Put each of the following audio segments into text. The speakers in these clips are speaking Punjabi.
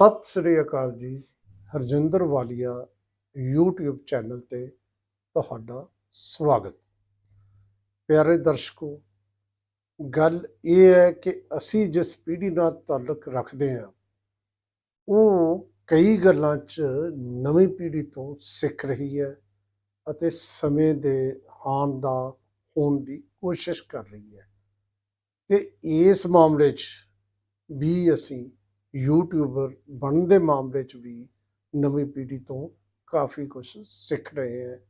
ਸਤਿ ਸ੍ਰੀ ਅਕਾਲ ਜੀ, ਹਰਜਿੰਦਰ ਵਾਲੀਆ YouTube ਚੈਨਲ ਤੇ ਤੁਹਾਡਾ ਸਵਾਗਤ। ਪਿਆਰੇ ਦਰਸ਼ਕੋ, ਗੱਲ ਇਹ ਹੈ ਕਿ ਅਸੀਂ ਜਿਸ ਪੀੜ੍ਹੀ ਨਾਲ ਤਾਲੁਕ ਰੱਖਦੇ ਹਾਂ, ਉਹ ਕਈ ਗੱਲਾਂ 'ਚ ਨਵੀਂ ਪੀੜ੍ਹੀ ਤੋਂ ਸਿੱਖ ਰਹੀ ਹੈ ਅਤੇ ਸਮੇਂ ਦੇ ਹਾਨ ਦਾ ਹੋਣ ਦੀ ਕੋਸ਼ਿਸ਼ ਕਰ ਰਹੀ ਹੈ। ਤੇ ਇਸ ਮਾਮਲੇ 'ਚ ਵੀ ਅਸੀਂ ਯੂਟਿਊਬਰ ਬਣਨ ਦੇ ਮਾਮਲੇ 'ਚ ਵੀ ਨਵੀਂ ਪੀੜ੍ਹੀ ਤੋਂ ਕਾਫੀ ਕੁਝ ਸਿੱਖ ਰਹੇ ਹੈ।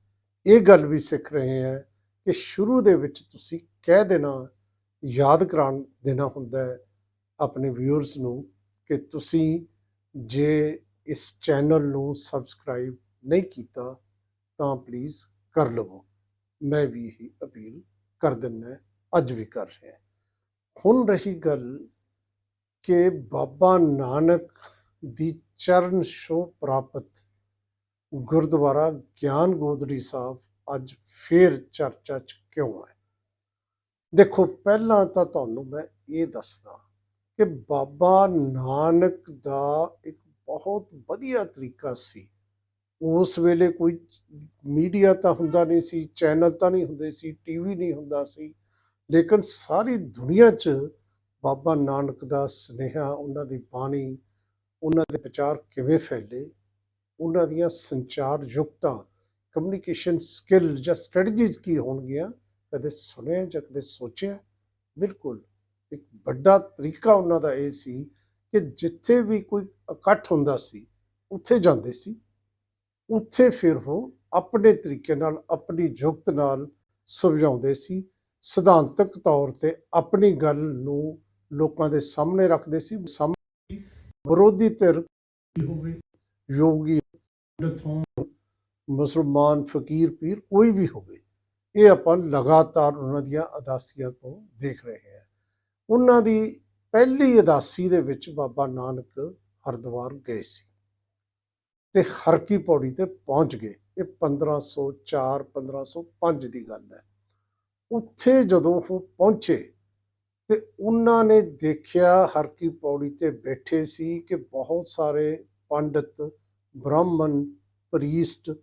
ਇਹ ਗੱਲ ਵੀ ਸਿੱਖ ਰਹੇ ਹੈ ਕਿ ਸ਼ੁਰੂ ਦੇ ਵਿੱਚ ਤੁਸੀਂ ਕਹਿ ਦੇਣਾ, ਯਾਦ ਕਰਾਉਣ ਦੇਣਾ ਹੁੰਦਾ ਹੈ ਆਪਣੇ ਵਿਊਅਰਸ ਨੂੰ ਕਿ ਤੁਸੀਂ ਜੇ ਇਸ ਚੈਨਲ ਨੂੰ ਸਬਸਕ੍ਰਾਈਬ ਨਹੀਂ ਕੀਤਾ ਤਾਂ ਪਲੀਜ਼ ਕਰ ਲਵੋ। ਮੈਂ ਵੀ ਇਹੀ ਅਪੀਲ ਕਰ ਦਿੰਦਾ, ਅੱਜ ਵੀ ਕਰ ਰਿਹਾ। ਹੁਣ ਰਹੀ ਗੱਲ ਕਿ ਬਾਬਾ ਨਾਨਕ ਦੀ ਚਰਨ ਛੋਹ ਪ੍ਰਾਪਤ। ਗੁਰਦੁਆਰਾ ਗਿਆਨ ਗੋਦੜੀ ਸਾਹਿਬ ਅੱਜ ਫੇਰ ਚਰਚਾ 'ਚ ਕਿਉਂ ਹੈ ਦੇਖੋ, ਪਹਿਲਾਂ ਤਾਂ ਤੁਹਾਨੂੰ ਮੈਂ ਇਹ ਦੱਸਦਾ ਕਿ ਬਾਬਾ ਨਾਨਕ ਦਾ ਇੱਕ ਬਹੁਤ ਵਧੀਆ ਤਰੀਕਾ ਸੀ। ਉਸ ਵੇਲੇ ਕੋਈ ਮੀਡੀਆ ਤਾਂ ਹੁੰਦਾ ਨਹੀਂ ਸੀ, ਚੈਨਲ ਤਾਂ ਨਹੀਂ ਹੁੰਦੇ ਸੀ, ਟੀਵੀ ਨਹੀਂ ਹੁੰਦਾ ਸੀ, ਲੇਕਿਨ ਸਾਰੀ ਦੁਨੀਆ 'ਚ ਬਾਬਾ ਨਾਨਕ ਦਾ ਸਨੇਹਾ, ਉਹਨਾਂ ਦੀ ਬਾਣੀ, ਉਹਨਾਂ ਦੇ ਵਿਚਾਰ ਕਿਵੇਂ ਫੈਲੇ? ਉਹਨਾਂ ਦੀਆਂ ਸੰਚਾਰ ਯੁਕਤਾਂ ਕਮਿਊਨੀਕੇਸ਼ਨ ਸਕਿੱਲ ਜਾਂ ਸਟ੍ਰੈਟਜੀਜ਼ ਕੀ ਹੋਣਗੀਆਂ? ਕਦੇ ਸੁਣਿਆ ਜਾਂ ਕਦੇ ਸੋਚਿਆ? ਬਿਲਕੁਲ, ਇੱਕ ਵੱਡਾ ਤਰੀਕਾ ਉਹਨਾਂ ਦਾ ਇਹ ਸੀ ਕਿ ਜਿੱਥੇ ਵੀ ਕੋਈ ਇਕੱਠ ਹੁੰਦਾ ਸੀ, ਉੱਥੇ ਜਾਂਦੇ ਸੀ। ਉੱਥੇ ਫਿਰ ਉਹ ਆਪਣੇ ਤਰੀਕੇ ਨਾਲ, ਆਪਣੀ ਯੁਕਤ ਨਾਲ ਸਮਝਾਉਂਦੇ ਸੀ। ਸਿਧਾਂਤਕ ਤੌਰ ਤੇ ਆਪਣੀ ਗੱਲ ਨੂੰ ਲੋਕਾਂ ਦੇ ਸਾਹਮਣੇ ਰੱਖਦੇ ਸੀ ਵਿਰੋਧੀ ਧਿਰ ਹੋਵੇ ਯੋਗੀ ਪੰਡਤ ਹੋਣ। ਮੁਸਲਮਾਨ ਫਕੀਰ ਪੀਰ ਕੋਈ ਵੀ ਹੋਵੇ ਇਹ ਆਪਾਂ ਲਗਾਤਾਰ ਉਹਨਾਂ ਦੀਆਂ ਅਦਾਸੀਆਂ ਤੋਂ ਦੇਖ ਰਹੇ ਹਾਂ। ਉਹਨਾਂ ਦੀ ਪਹਿਲੀ ਅਦਾਸੀ ਦੇ ਵਿੱਚ ਬਾਬਾ ਨਾਨਕ ਹਰਿਦੁਆਰ ਗਏ ਸੀ ਤੇ ਹਰ ਕੀ ਪੌੜੀ ਤੇ ਪਹੁੰਚ ਗਏ। ਇਹ 1504 1505 ਦੀ ਗੱਲ ਹੈ। ਉੱਥੇ ਜਦੋਂ ਉਹ ਪਹੁੰਚੇ ਤੇ ਉਹਨਾਂ ਨੇ ਦੇਖਿਆ ਹਰ ਕੀ ਪੌੜੀ ਤੇ ਬੈਠੇ ਸੀ ਕਿ ਬਹੁਤ ਸਾਰੇ ਪੰਡਤ, ਬ੍ਰਾਹਮਣ, ਪ੍ਰੀਸਟ,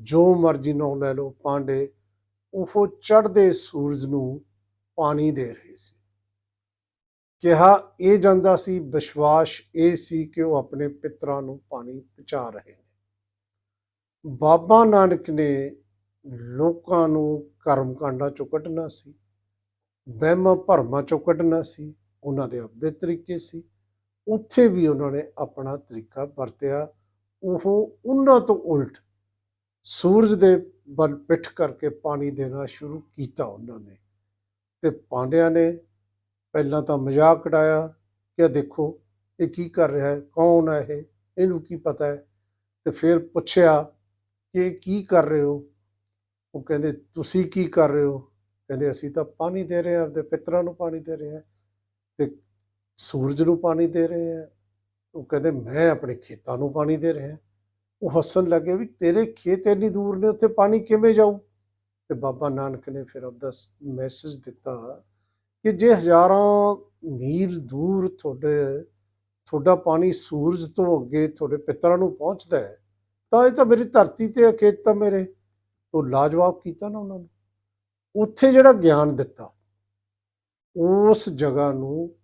ਜੋ ਮਰਜ਼ੀ ਨਾਮ ਲੈ ਲਓ, ਪਾਂਡੇ, ਉਹ ਚੜ੍ਹਦੇ ਸੂਰਜ ਨੂੰ ਪਾਣੀ ਦੇ ਰਹੇ ਸੀ। ਕਿਹਾ ਇਹ ਜਾਂਦਾ ਸੀ, ਵਿਸ਼ਵਾਸ ਇਹ ਸੀ ਕਿ ਉਹ ਆਪਣੇ ਪਿਤਰਾਂ ਨੂੰ ਪਾਣੀ ਪਹੁੰਚਾ ਰਹੇ ਨੇ। ਬਾਬਾ ਨਾਨਕ ਨੇ ਲੋਕਾਂ ਨੂੰ ਕਰਮ ਕਾਂਡਾਂ ਚੋਂ ਕੱਢਣਾ ਸੀ। ਵਹਿਮਾਂ ਭਰਮਾਂ ਚੋਂ ਕੱਢਣਾ ਸੀ, ਉਹਨਾਂ ਦੇ ਆਪਦੇ ਤਰੀਕੇ ਸੀ। ਉੱਥੇ ਵੀ ਉਹਨਾਂ ਨੇ ਆਪਣਾ ਤਰੀਕਾ ਵਰਤਿਆ। ਉਹ ਉਹਨਾਂ ਤੋਂ ਉਲਟ ਸੂਰਜ ਦੇ ਵੱਲ ਪਿੱਠ ਕਰਕੇ ਪਾਣੀ ਦੇਣਾ ਸ਼ੁਰੂ ਕੀਤਾ ਉਹਨਾਂ ਨੇ। ਤੇ ਪਾਂਡਿਆਂ ਨੇ ਪਹਿਲਾਂ ਤਾਂ ਮਜ਼ਾਕ ਉਡਾਇਆ ਕਿ ਦੇਖੋ, ਇਹ ਕੀ ਕਰ ਰਿਹਾ ਹੈ, ਕੌਣ ਹੈ ਇਹ, ਇਹਨੂੰ ਕੀ ਪਤਾ ਹੈ? ਤੇ ਫਿਰ ਪੁੱਛਿਆ ਕਿ ਕੀ ਕਰ ਰਹੇ ਹੋ? ਉਹ ਕਹਿੰਦੇ, ਤੁਸੀਂ ਕੀ ਕਰ ਰਹੇ ਹੋ? ਕਹਿੰਦੇ ਅਸੀਂ ਤਾਂ ਪਾਣੀ ਦੇ ਰਹੇ ਹਾਂ ਆਪਦੇ ਪਿਤਰਾਂ ਨੂੰ ਪਾਣੀ ਦੇ ਰਹੇ ਹਾਂ ਤੇ ਸੂਰਜ ਨੂੰ ਪਾਣੀ ਦੇ ਰਹੇ ਹਾਂ। ਉਹ ਕਹਿੰਦੇ ਮੈਂ ਆਪਣੇ ਖੇਤਾਂ ਨੂੰ ਪਾਣੀ ਦੇ ਰਿਹਾ ਉਹ ਹੱਸਣ ਲੱਗੇ ਵੀ ਤੇਰੇ ਖੇਤ ਇੰਨੀ ਦੂਰ ਨੇ ਉੱਥੇ ਪਾਣੀ ਕਿਵੇਂ ਜਾਊ? ਤੇ ਬਾਬਾ ਨਾਨਕ ਨੇ ਫਿਰ ਆਪਦਾ ਮੈਸੇਜ ਦਿੱਤਾ ਕਿ ਜੇ ਹਜ਼ਾਰਾਂ ਮੀਲ ਦੂਰ ਤੁਹਾਡੇ ਤੁਹਾਡਾ ਪਾਣੀ ਸੂਰਜ ਤੋਂ ਅੱਗੇ ਤੁਹਾਡੇ ਪਿਤਰਾਂ ਨੂੰ ਪਹੁੰਚਦਾ ਹੈ ਤਾਂ ਇਹ ਤਾਂ ਮੇਰੀ ਧਰਤੀ ਤੇ ਹੈ, ਖੇਤ ਤਾਂ ਮੇਰੇ। ਤੋਂ ਲਾਜਵਾਬ ਕੀਤਾ ਨਾ ਉਹਨਾਂ ਨੇ। ਉੱਥੇ ਜਿਹੜਾ ਗਿਆਨ ਦਿੱਤਾ, ਉਸ ਜਗ੍ਹਾ ਨੂੰ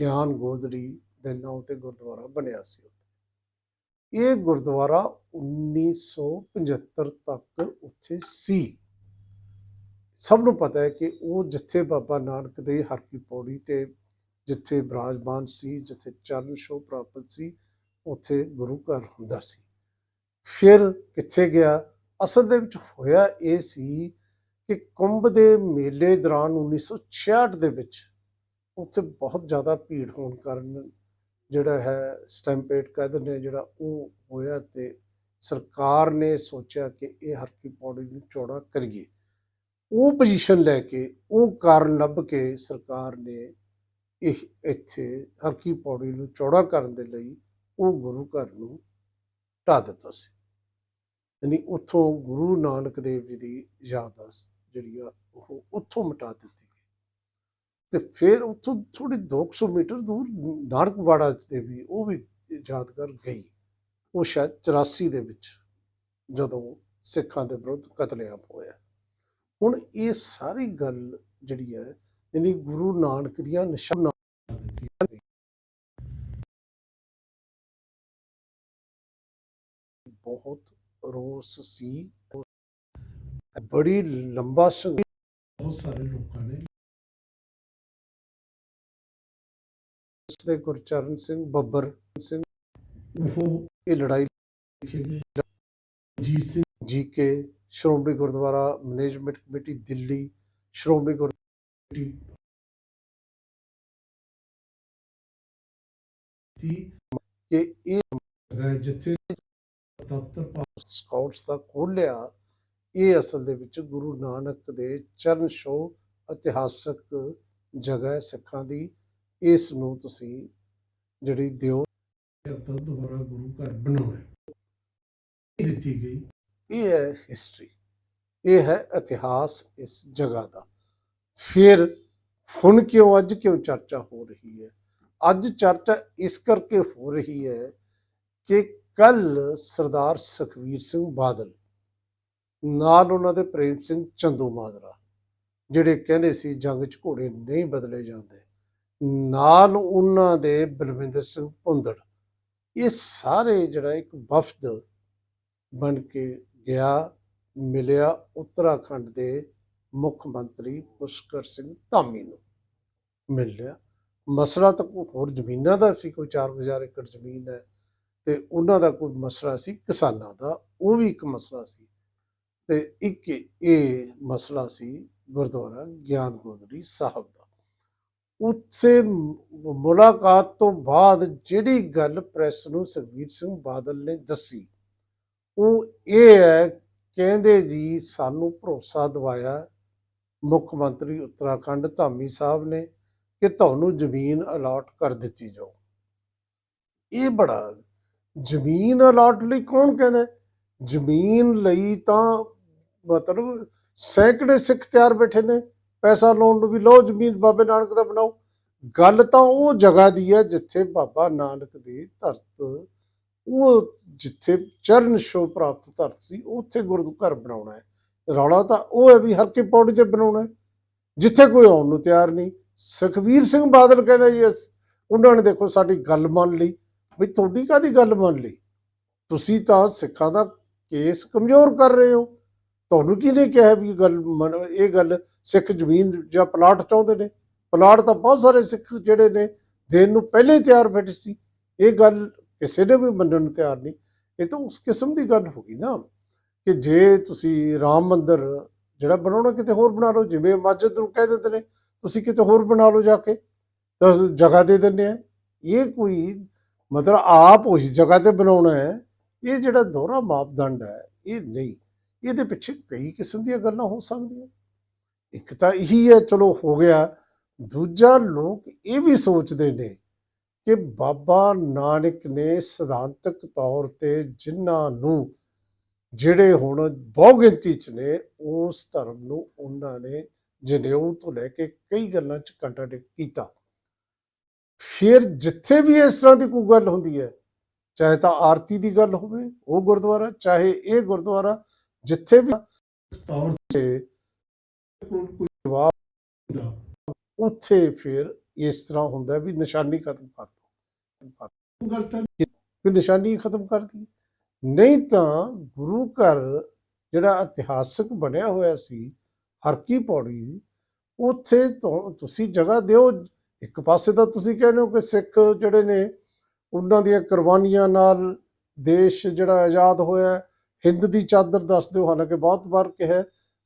ਗਿਆਨ ਗੋਦੜੀ ਦੇ ਨਾਂ ਤੇ ਗੁਰਦੁਆਰਾ ਬਣਿਆ ਸੀ ਇਹ ਗੁਰਦੁਆਰਾ 1975 ਤੱਕ ਉੱਥੇ ਸੀ। ਸਭ ਨੂੰ ਪਤਾ ਹੈ ਕਿ ਉਹ ਜਿੱਥੇ ਬਾਬਾ ਨਾਨਕ ਦੇ ਹਰ ਕੀ ਪੌੜੀ ਤੇ ਜਿੱਥੇ ਬਰਾਜਮਾਨ ਸੀ, ਜਿੱਥੇ ਚਰਨ ਸ਼ੋ ਪ੍ਰਾਪਤ ਸੀ, ਉੱਥੇ ਗੁਰੂ ਘਰ ਹੁੰਦਾ ਸੀ। ਫਿਰ ਕਿੱਥੇ ਗਿਆ? ਅਸਲ ਦੇ ਵਿੱਚ ਹੋਇਆ ਇਹ ਸੀ ਕਿ ਕੁੰਭ ਦੇ ਮੇਲੇ ਦੌਰਾਨ 1966 ਦੇ ਵਿੱਚ ਉੱਥੇ ਬਹੁਤ ਜ਼ਿਆਦਾ ਭੀੜ ਹੋਣ ਕਾਰਨ ਜਿਹੜਾ ਹੈ ਸਟੈਂਪੇਡ ਕਹਿ ਦਿੰਦੇ ਆ ਜਿਹੜਾ ਉਹ ਹੋਇਆ ਤੇ ਸਰਕਾਰ ਨੇ ਸੋਚਿਆ ਕਿ ਇਹ ਹਰਕੀ ਪੌੜੀ ਨੂੰ ਚੌੜਾ ਕਰੀਏ। ਉਹ ਪੋਜੀਸ਼ਨ ਲੈ ਕੇ, ਉਹ ਕਾਰਨ ਲੱਭ ਕੇ ਸਰਕਾਰ ਨੇ ਇਹ ਇੱਥੇ ਹਰਕੀ ਪੌੜੀ ਨੂੰ ਚੌੜਾ ਕਰਨ ਦੇ ਲਈ ਉਹ ਗੁਰੂ ਘਰ ਨੂੰ ਢਾ ਦਿੱਤਾ ਸੀ। ਯਾਨੀ ਉੱਥੋਂ ਗੁਰੂ ਨਾਨਕ ਦੇਵ ਜੀ ਦੀ ਯਾਦ ਆ ਜਿਹੜੀ ਆ, ਉਹ ਉੱਥੋਂ ਮਿਟਾ ਦਿੱਤੀ ਗਈ। ਤੇ ਫਿਰ ਉੱਥੋਂ ਥੋੜੀ 200 ਮੀਟਰ ਦੂਰ ਨਾਨਕਵਾੜਾ ਤੇ ਵੀ ਉਹ ਵੀ ਯਾਦਗਾਰ ਗਈ। ਉਹ ਸ਼ਾਇਦ 84 ਦੇ ਵਿੱਚ ਜਦੋਂ ਸਿੱਖਾਂ ਦੇ ਵਿਰੁੱਧ ਕਤਲੇਆਮ ਹੋਇਆ। ਹੁਣ ਇਹ ਸਾਰੀ ਗੱਲ ਜਿਹੜੀ ਹੈ, ਯਾਨੀ ਗੁਰੂ ਨਾਨਕ ਦੀਆਂ ਨਿਸ਼ਾਨਾਂ ਬਹੁਤ ਰੋਸ ਸੀ ਬੜੀ ਲੰਬਾ ਸੰਘਰਸ਼ ਬਹੁਤ ਸਾਰੇ ਲੋਕਾਂ ਨੇ ਉਸਦੇ ਗੁਰਚਰਨ ਸਿੰਘ ਬੱਬਰ ਸਿੰਘ ਉਹ ਇਹ ਲੜਾਈ ਲਿਖੇ ਗਏ ਜੀ ਸਿੰਘ ਜੀ ਕੇ Shiromani Gurdwara management committee Delhi Shiromani Gurdwara committee ਸੀ ਕਿ ਇਹ ਜਗ੍ਹਾ ਹੈ ਜਿੱਥੇ ਦਫ਼ਤਰ ਪਾਸ ਸਕਾਊਟਸ ਦਾ ਖੋਲਿਆ ਇਹ ਅਸਲ ਦੇ ਵਿੱਚ ਗੁਰੂ ਨਾਨਕ ਦੇ ਚਰਨ ਛੋਹ ਇਤਿਹਾਸਕ ਜਗ੍ਹਾ ਹੈ ਸਿੱਖਾਂ ਦੀ। ਇਸ ਨੂੰ ਤੁਸੀਂ ਜਿਹੜੀ ਦਿਓ ਤਾਂ ਦੁਬਾਰਾ ਗੁਰੂ ਘਰ ਬਣਾਉਣਾ ਇਹ ਦਿੱਤੀ ਗਈ। ਇਹ ਹੈ ਹਿਸਟਰੀ ਇਹ ਹੈ ਇਤਿਹਾਸ ਇਸ ਜਗ੍ਹਾ ਦਾ। ਫਿਰ ਹੁਣ ਕਿਉਂ, ਅੱਜ ਕਿਉਂ ਚਰਚਾ ਹੋ ਰਹੀ ਹੈ? ਅੱਜ ਚਰਚਾ ਇਸ ਕਰਕੇ ਹੋ ਰਹੀ ਹੈ ਕਿ ਕੱਲ ਸਰਦਾਰ ਸੁਖਵੀਰ ਸਿੰਘ ਬਾਦਲ ਨਾਲ ਉਹਨਾਂ ਦੇ ਪ੍ਰੇਮ ਸਿੰਘ ਚੰਦੂ ਮਾਜਰਾ, ਜਿਹੜੇ ਕਹਿੰਦੇ ਸੀ ਜੰਗ 'ਚ ਘੋੜੇ ਨਹੀਂ ਬਦਲੇ ਜਾਂਦੇ। ਨਾਲ ਉਹਨਾਂ ਦੇ ਬਲਵਿੰਦਰ ਸਿੰਘ ਭੁੰਦੜ, ਇਹ ਸਾਰੇ ਜਿਹੜਾ ਇੱਕ ਵਫਦ ਬਣ ਕੇ ਗਿਆ, ਮਿਲਿਆ ਉੱਤਰਾਖੰਡ ਦੇ ਮੁੱਖ ਮੰਤਰੀ ਪੁਸ਼ਕਰ ਸਿੰਘ ਧਾਮੀ ਨੂੰ। ਮਿਲ ਲਿਆ। ਮਸਲਾ ਤਾਂ ਹੋਰ ਜ਼ਮੀਨਾਂ ਦਾ ਸੀ, ਕੋਈ 4000 ਏਕੜ ਜ਼ਮੀਨ ਹੈ, ਤੇ ਉਹਨਾਂ ਦਾ ਕੋਈ ਮਸਲਾ ਸੀ ਕਿਸਾਨਾਂ ਦਾ, ਉਹ ਵੀ ਇੱਕ ਮਸਲਾ ਸੀ। ਤੇ ਇੱਕ ਇਹ ਮਸਲਾ ਸੀ ਗੁਰਦੁਆਰਾ ਗਿਆਨ ਗੋਦੜੀ ਸਾਹਿਬ ਦਾ। ਉਸੇ ਮੁਲਾਕਾਤ ਤੋਂ ਬਾਅਦ ਜਿਹੜੀ ਗੱਲ ਪ੍ਰੈਸ ਨੂੰ ਸੁਖਬੀਰ ਸਿੰਘ ਬਾਦਲ ਨੇ ਦੱਸੀ, ਉਹ ਇਹ ਹੈ, ਕਹਿੰਦੇ ਜੀ ਸਾਨੂੰ ਭਰੋਸਾ ਦਿਵਾਇਆ ਮੁੱਖ ਮੰਤਰੀ ਉੱਤਰਾਖੰਡ ਧਾਮੀ ਸਾਹਿਬ ਨੇ ਕਿ ਤੁਹਾਨੂੰ ਜ਼ਮੀਨ ਅਲਾਟ ਕਰ ਦਿੱਤੀ ਜਾਓ ਇਹ ਬੜਾ ਜ਼ਮੀਨ ਅਲਾਟ ਲਈ ਕੌਣ ਕਹਿੰਦਾ ਜ਼ਮੀਨ ਲਈ ਤਾਂ ਮਤਲਬ ਸੈਂਕੜੇ ਸਿੱਖ ਤਿਆਰ ਬੈਠੇ ਨੇ। ਪੈਸਾ ਲਾਉਣ ਨੂੰ ਵੀ ਲਓ, ਜ਼ਮੀਨ ਬਾਬੇ ਨਾਨਕ ਦਾ ਬਣਾਓ। ਗੱਲ ਤਾਂ ਉਹ ਜਗ੍ਹਾ ਦੀ ਹੈ ਜਿੱਥੇ ਬਾਬਾ ਨਾਨਕ ਦੀ ਧਰਤ, ਉਹ ਜਿੱਥੇ ਚਰਨ ਸ਼ੋ ਪ੍ਰਾਪਤ ਧਰਤ ਸੀ, ਉੱਥੇ ਗੁਰੂ ਘਰ ਬਣਾਉਣਾ ਹੈ। ਰੌਲਾ ਤਾਂ ਉਹ ਹੈ ਵੀ ਹਰ ਕੇ ਪੌੜੀ ਤੇ ਬਣਾਉਣਾ ਜਿੱਥੇ ਕੋਈ ਆਉਣ ਨੂੰ ਤਿਆਰ ਨਹੀਂ। ਸੁਖਵੀਰ ਸਿੰਘ ਬਾਦਲ ਕਹਿੰਦਾ ਜੀ, ਅਸ- ਉਹਨਾਂ ਨੇ ਦੇਖੋ ਸਾਡੀ ਗੱਲ ਮੰਨ ਲਈ। ਵੀ ਤੁਹਾਡੀ ਕਾਦੀ ਗੱਲ ਮੰਨ ਲਈ? ਤੁਸੀਂ ਤਾਂ ਸਿੱਖਾਂ ਦਾ ਕੇਸ ਕਮਜ਼ੋਰ ਕਰ ਰਹੇ ਹੋ। ਤੁਹਾਨੂੰ ਕਿਹਨੇ ਕਿਹਾ ਵੀ ਗੱਲ ਮੰਨ- ਇਹ ਗੱਲ ਸਿੱਖ ਜ਼ਮੀਨ ਜਾਂ ਪਲਾਟ ਚਾਹੁੰਦੇ ਨੇ? ਪਲਾਟ ਤਾਂ ਬਹੁਤ ਸਾਰੇ ਸਿੱਖ ਜਿਹੜੇ ਨੇ, ਦੇਣ ਨੂੰ ਪਹਿਲੇ ਤਿਆਰ ਬੈਠੇ ਸੀ। ਇਹ ਗੱਲ ਕਿਸੇ ਨੇ ਵੀ ਮੰਨਣ ਨੂੰ ਤਿਆਰ ਨਹੀਂ। ਇਹ ਤਾਂ ਉਸ ਕਿਸਮ ਦੀ ਗੱਲ ਹੋ ਗਈ ਨਾ ਕਿ ਜੇ ਤੁਸੀਂ ਰਾਮ ਮੰਦਰ ਜਿਹੜਾ ਬਣਾਉਣਾ ਕਿਤੇ ਹੋਰ ਬਣਾ ਲਓ, ਜਿਵੇਂ ਮਸਜਿਦ ਨੂੰ ਕਹਿ ਦਿੰਦੇ ਨੇ, ਤੁਸੀਂ ਕਿਤੇ ਹੋਰ ਬਣਾ ਲਓ ਜਾ ਕੇ, ਤਾਂ ਜਗ੍ਹਾ ਦੇ ਦਿੰਦੇ ਆ। ਇਹ ਕੋਈ ਮਤਲਬ ਆਪ ਉਸ ਜਗ੍ਹਾ ਤੇ ਬਣਾਉਣਾ ਹੈ, ਇਹ ਜਿਹੜਾ ਦੋਹਰਾ ਮਾਪਦੰਡ ਹੈ, ਇਹ ਨਹੀਂ। ਇਹਦੇ ਪਿੱਛੇ ਕਈ ਕਿਸਮ ਦੀਆਂ ਗੱਲਾਂ ਹੋ ਸਕਦੀਆਂ। ਇੱਕ ਤਾਂ ਇਹੀ ਹੈ, ਚਲੋ ਹੋ ਗਿਆ। ਦੂਜਾ ਲੋਕ ਇਹ ਵੀ ਸੋਚਦੇ ਨੇ ਕਿ ਬਾਬਾ ਨਾਨਕ ਨੇ ਸਿਧਾਂਤਕ ਤੌਰ ਤੇ ਜਿਨ੍ਹਾਂ ਨੂੰ, ਜਿਹੜੇ ਹੁਣ ਬਹੁ ਗਿਣਤੀ ਚ ਨੇ, ਉਸ ਧਰਮ ਨੂੰ ਉਹਨਾਂ ਨੇ ਜਨੇਊ ਤੋਂ ਲੈ ਕੇ ਕਈ ਗੱਲਾਂ ਚ ਕੰਟਰਡਿਕਟ ਕੀਤਾ। ਫਿਰ ਜਿੱਥੇ ਵੀ ਇਸ ਤਰ੍ਹਾਂ ਦੀ ਕੋਈ ਗੱਲ ਹੁੰਦੀ ਹੈ, ਚਾਹੇ ਤਾਂ ਆਰਤੀ ਦੀ ਗੱਲ ਹੋਵੇ, ਉਹ ਗੁਰਦੁਆਰਾ, ਚਾਹੇ ਇਹ ਗੁਰਦੁਆਰਾ ਜਿੱਥੇ ਵੀ ਤੌਰ ਤੇ ਕੋਈ ਜਵਾਬ ਦਾ ਉੱਥੇ ਫਿਰ ਇਸ ਤਰ੍ਹਾਂ ਹੁੰਦਾ ਵੀ ਨਿਸ਼ਾਨੀ ਖਤਮ ਕਰ ਦੋ। ਉਹ ਗੱਲ ਤਾਂ ਨਹੀਂ ਕਿ ਨਿਸ਼ਾਨੀ ਖਤਮ ਕਰ ਦੀ ਨਹੀਂ ਤਾਂ ਗੁਰੂ ਘਰ ਜਿਹੜਾ ਇਤਿਹਾਸਕ ਬਣਿਆ ਹੋਇਆ ਸੀ ਹਰ ਕੀ ਪੌੜੀ ਉੱਥੇ ਤੁਸੀਂ ਜਗ੍ਹਾ ਦਿਓ। ਇੱਕ ਪਾਸੇ ਤਾਂ ਤੁਸੀਂ ਕਹਿੰਦੇ ਹੋ ਕਿ ਸਿੱਖ ਜਿਹੜੇ ਨੇ ਉਹਨਾਂ ਦੀਆਂ ਕੁਰਬਾਨੀਆਂ ਨਾਲ ਦੇਸ਼ ਜਿਹੜਾ ਆਜ਼ਾਦ ਹੋਇਆ। ਹਿੰਦ ਦੀ ਚਾਦਰ ਦੱਸ ਦਿਓ। ਹਾਲਾਂਕਿ ਬਹੁਤ ਵਾਰ ਕਿਹਾ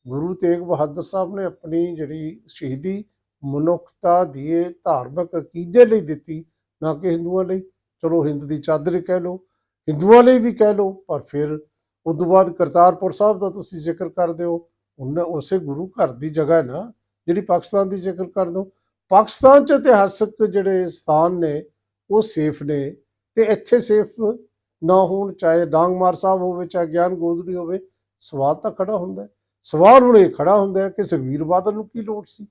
ਗੁਰੂ ਤੇਗ ਬਹਾਦਰ ਸਾਹਿਬ ਨੇ ਆਪਣੀ ਜਿਹੜੀ ਸ਼ਹੀਦੀ ਮਨੁੱਖਤਾ ਦੀ ਧਾਰਮਿਕ ਅਕੀਦੇ ਲਈ ਦਿੱਤੀ, ਨਾ ਕਿ ਹਿੰਦੂਆਂ ਲਈ। ਚਲੋ ਹਿੰਦ ਦੀ ਚਾਦਰ ਕਹਿ ਲਓ, ਹਿੰਦੂਆਂ ਲਈ ਵੀ ਕਹਿ ਲਓ, ਪਰ ਫਿਰ ਉਸ ਤੋਂ ਬਾਅਦ ਕਰਤਾਰਪੁਰ ਸਾਹਿਬ ਦਾ ਤੁਸੀਂ ਜ਼ਿਕਰ ਕਰਦੇ ਹੋ। ਉਹਨਾਂ ਉਸੇ ਗੁਰੂ ਘਰ ਦੀ ਜਗ੍ਹਾ ਨਾ, ਜਿਹੜੀ ਪਾਕਿਸਤਾਨ ਦੀ ਜ਼ਿਕਰ ਕਰ ਦੋ ਪਾਕਿਸਤਾਨ ਚ ਇਤਿਹਾਸਕ ਜਿਹੜੇ ਸਥਾਨ ਨੇ, ਉਹ ਸੇਫ ਨੇ ਤੇ ਇੱਥੇ ਸੇਫ ਨਾ ਹੋਣ, ਚਾਹੇ ਡਾਂਗਮਾਰ ਸਾਹਿਬ ਹੋਵੇ, ਚਾਹੇ ਗਿਆਨ ਗੋਦੜੀ ਹੋਵੇ, ਸਵਾਲ ਤਾਂ ਖੜਾ ਹੁੰਦਾ ਹੈ। ਸਵਾਲ ਹੁਣ ਇਹ ਖੜਾ ਹੁੰਦਾ ਹੈ ਕਿ ਸੁਖਬੀਰ ਬਾਦਲ ਨੂੰ ਕੀ ਲੋੜ ਸੀ?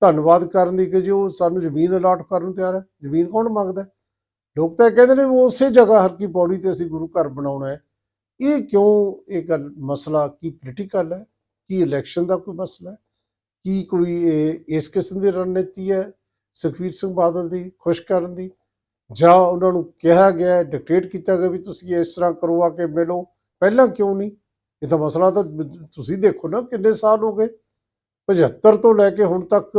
ਧੰਨਵਾਦ ਕਰਨ ਦੀ ਕਿ ਜੋ ਸਾਨੂੰ ਜ਼ਮੀਨ ਅਲਾਟ ਕਰਨ ਨੂੰ ਤਿਆਰ ਹੈ। ਜ਼ਮੀਨ ਕੌਣ ਮੰਗਦਾ ਲੋਕ ਤਾਂ ਕਹਿੰਦੇ ਨੇ ਉਸੇ ਜਗ੍ਹਾ ਹਰਕੀ ਪੌੜੀ ਤੇ ਅਸੀਂ ਗੁਰੂ ਘਰ ਬਣਾਉਣਾ ਹੈ। ਇਹ ਕਿਉਂ ਇਹ ਗੱਲ ਮਸਲਾ ਕੀ ਪੋਲੀਟੀਕਲ ਹੈ? ਕੀ ਇਲੈਕਸ਼ਨ ਦਾ ਕੋਈ ਮਸਲਾ ਹੈ? ਕੀ ਕੋਈ ਇਸ ਕਿਸਮ ਦੀ ਰਣਨੀਤੀ ਹੈ ਸੁਖਬੀਰ ਸਿੰਘ ਬਾਦਲ ਦੀ ਖੁਸ਼ ਕਰਨ ਦੀ? ਜਾਂ ਉਹਨਾਂ ਨੂੰ ਕਿਹਾ ਗਿਆ ਡਿਕਟੇਟ ਕੀਤਾ ਗਿਆ ਵੀ ਤੁਸੀਂ ਇਸ ਤਰ੍ਹਾਂ ਕਰੋ, ਆ ਕੇ ਮਿਲੋ। ਪਹਿਲਾਂ ਕਿਉਂ ਨਹੀਂ? ਇਹ ਤਾਂ ਮਸਲਾ ਤਾਂ ਤੁਸੀਂ ਦੇਖੋ ਨਾ ਕਿੰਨੇ ਸਾਲ ਹੋ ਗਏ। 75 ਤੋਂ ਲੈ ਕੇ ਹੁਣ ਤੱਕ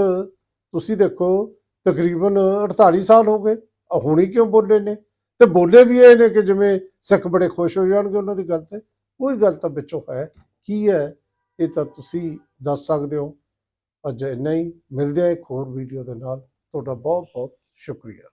ਤੁਸੀਂ ਦੇਖੋ, ਤਕਰੀਬਨ 48 ਸਾਲ ਹੋ ਗਏ। ਹੁਣ ਹੀ ਕਿਉਂ ਬੋਲੇ ਨੇ? ਤੇ ਬੋਲੇ ਵੀ ਇਹ ਨੇ ਕਿ ਜਿਵੇਂ ਸਿੱਖ ਬੜੇ ਖੁਸ਼ ਹੋ ਜਾਣਗੇ ਉਹਨਾਂ ਦੀ ਗੱਲ ਤੇ। ਕੋਈ ਗੱਲ ਤਾਂ ਵਿੱਚੋਂ ਹੈ। ਕੀ ਹੈ? ਇਹ ਤਾਂ ਤੁਸੀਂ ਦੱਸ ਸਕਦੇ ਹੋ। ਅੱਜ ਇੰਨਾ ਹੀ। ਮਿਲਦੇ ਆ ਇੱਕ ਹੋਰ ਵੀਡੀਓ ਦੇ ਨਾਲ। ਤੁਹਾਡਾ ਬਹੁਤ ਬਹੁਤ ਸ਼ੁਕਰੀਆ।